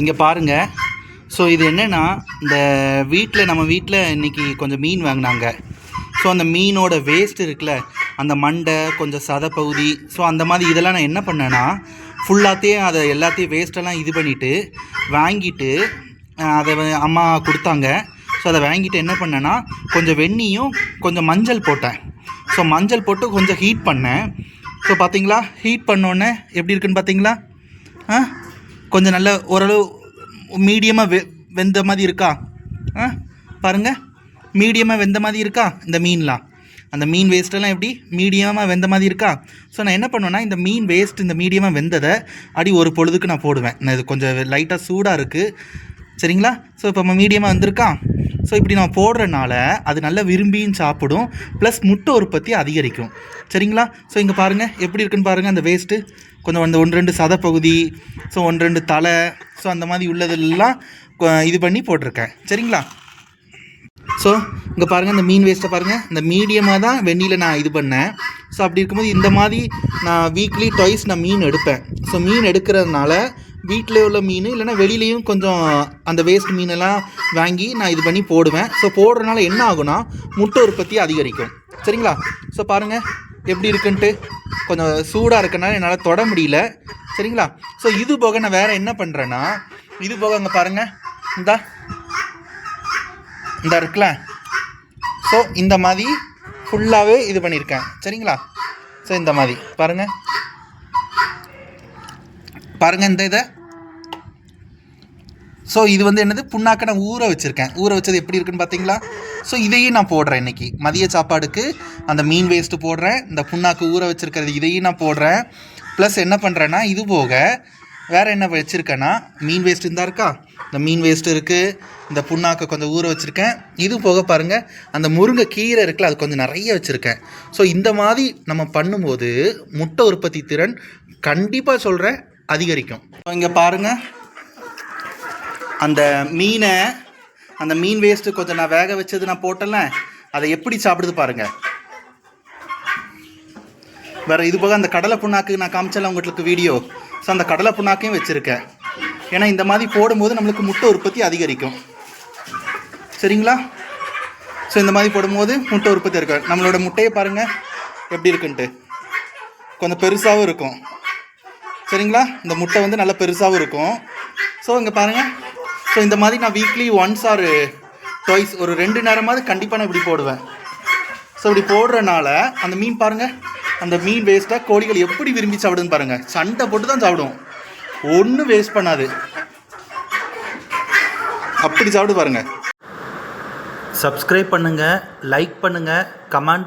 இங்கே பாருங்க. ஸோ இது என்னென்னா இந்த வீட்டில் நம்ம வீட்டில் இன்றைக்கி கொஞ்சம் மீன் வாங்கினாங்க. ஸோ அந்த மீனோட வேஸ்ட் இருக்குல்ல அந்த மண்டை கொஞ்சம் சதை பகுதி ஸோ அந்த மாதிரி இதெல்லாம் நான் என்ன பண்ணேன்னா ஃபுல்லாத்தையும் அதை எல்லாத்தையும் வேஸ்ட்டெல்லாம் இது பண்ணிவிட்டு வாங்கிட்டு அதை அம்மா கொடுத்தாங்க. ஸோ அதை வாங்கிட்டு என்ன பண்ணேன்னா கொஞ்சம் வெந்நியும் கொஞ்சம் மஞ்சள் போட்டேன். ஸோ மஞ்சள் போட்டு கொஞ்சம் ஹீட் பண்ணேன். ஸோ பார்த்தீங்களா ஹீட் பண்ணோன்னே எப்படி இருக்குன்னு பார்த்தீங்களா ஆ கொஞ்சம் நல்ல ஓரளவு மீடியமாக வெ வெந்த மாதிரி இருக்கா? ஆ பாருங்கள் மீடியமாக வெந்த மாதிரி இருக்கா? இந்த மீன்லாம் அந்த மீன் வேஸ்ட்டெல்லாம் எப்படி? மீடியமாக வெந்த மாதிரி இருக்கா? ஸோ நான் என்ன பண்ணுவேன்னா இந்த மீன் வேஸ்ட் இந்த மீடியமாக வெந்ததை அடி ஒரு பொழுதுக்கு நான் போடுவேன். நான் இது கொஞ்சம் லைட்டாக சூடாக இருக்குது சரிங்களா? ஸோ இப்போ நம்ம மீடியமாக வந்திருக்கா? ஸோ இப்படி நான் போடுறனால அது நல்லா விரும்பியும் சாப்பிடும் ப்ளஸ் முட்டை உற்பத்தி அதிகரிக்கும். சரிங்களா? ஸோ இங்கே பாருங்கள் எப்படி இருக்குன்னு பாருங்கள் அந்த வேஸ்ட்டு கொஞ்சம் அந்த ஒன்று ரெண்டு சத பகுதி ஸோ ஒன்று ரெண்டு தலை ஸோ அந்த மாதிரி உள்ளதெல்லாம் இது பண்ணி போட்டிருக்கேன். சரிங்களா? ஸோ இங்கே பாருங்கள் இந்த மீன் வேஸ்ட்டை பாருங்கள் இந்த மீடியமாக தான் வெண்ணியில் நான் இது பண்ணேன். ஸோ அப்படி இருக்கும்போது இந்த மாதிரி நான் வீக்லி ட்வைஸ் நான் மீன் எடுப்பேன். ஸோ மீன் எடுக்கிறதுனால வீட்டில் உள்ள மீன் இல்லைன்னா வெளியிலையும் கொஞ்சம் அந்த வேஸ்ட் மீனெல்லாம் வாங்கி நான் இது பண்ணி போடுவேன். ஸோ போடுறதுனால என்ன ஆகும்னா முட்டை உற்பத்தி அதிகரிக்கும். சரிங்களா? ஸோ பாருங்கள் எப்படி இருக்குன்ட்டு. கொஞ்சம் சூடாக இருக்கனால என்னால் தொட முடியல. சரிங்களா? ஸோ இது போக நான் வேறு என்ன பண்ணுறேன்னா இது போக அங்கே பாருங்கள் இந்தா. இந்த இருக்குல்ல? ஸோ இந்த மாதிரி ஃபுல்லாகவே இது பண்ணியிருக்கேன் சரிங்களா? ஸோ இந்த மாதிரி. பாருங்கள் பாருங்கள் இந்த இதை. ஸோ இது வந்து என்னது? புண்ணாக்க நான் ஊற வச்சுருக்கேன். ஊற வச்சது எப்படி இருக்குன்னு பார்த்தீங்களா ஸோ இதையும் நான் போடுறேன் இன்னைக்கு. மதிய சாப்பாடுக்கு அந்த மீன் வேஸ்ட்டு போடுறேன். இந்த புண்ணாக்கு ஊற வச்சுருக்கிறது இதையும் நான் போடுறேன். ப்ளஸ் என்ன பண்ணுறேன்னா இது போக வேறு என்ன வச்சுருக்கேன்னா மீன் வேஸ்ட் இருந்தால் இருக்கா? இந்த மீன் வேஸ்ட்டு இருக்குது இந்த புண்ணாக்கை கொஞ்சம் ஊற வச்சுருக்கேன். இது போக பாருங்கள் அந்த முருங்கை கீரை இருக்குல்ல அது கொஞ்சம் நிறைய வச்சுருக்கேன். ஸோ இந்த மாதிரி நம்ம பண்ணும்போது முட்டை உற்பத்தி திறன் கண்டிப்பாக சொல்கிறேன் அதிகரிக்கும். இங்கே பாருங்கள் அந்த மீனை அந்த மீன் வேஸ்ட்டு கொஞ்சம் நான் வேக வச்சது நான் போட்டல அதை எப்படி சாப்பிடுது பாருங்க. வேற இது போக அந்த கடலை புண்ணாக்கு நான் காமிச்சல உங்களுக்கு வீடியோ ஸோ அந்த கடலை புண்ணாக்கையும் வச்சுருக்கேன். ஏன்னா இந்த மாதிரி போடும்போது நம்மளுக்கு முட்டை உற்பத்தி அதிகரிக்கும். சரிங்களா? ஸோ இந்த மாதிரி போடும்போது முட்டை உற்பத்தி இருக்கும். நம்மளோட முட்டையை பாருங்கள் எப்படி இருக்குன்ட்டு. கொஞ்சம் பெருசாகவும் இருக்கும். சரிங்களா? இந்த முட்டை வந்து நல்லா பெருசாகவும் இருக்கும். ஸோ இங்கே பாருங்கள் ஸோ இந்த மாதிரி நான் வீக்லி ஒன்ஸ் ஆர் டொய்ஸ் ஒரு ரெண்டு நேரமாவது கண்டிப்பாக நான் இப்படி போடுவேன். ஸோ இப்படி போடுறனால அந்த மீன் பாருங்கள் அந்த மீன் வேஸ்ட்டாக கோழிகள் எப்படி விரும்பி சாப்பிடுன்னு பாருங்கள் சண்டை போட்டு தான் சாப்பிடும் ஒன்றும் வேஸ்ட் பண்ணாது. அப்படி சாப்பிடு பாருங்கள் சப்ஸ்கிரைப் பண்ணுங்கள் லைக் பண்ணுங்கள் கமெண்ட்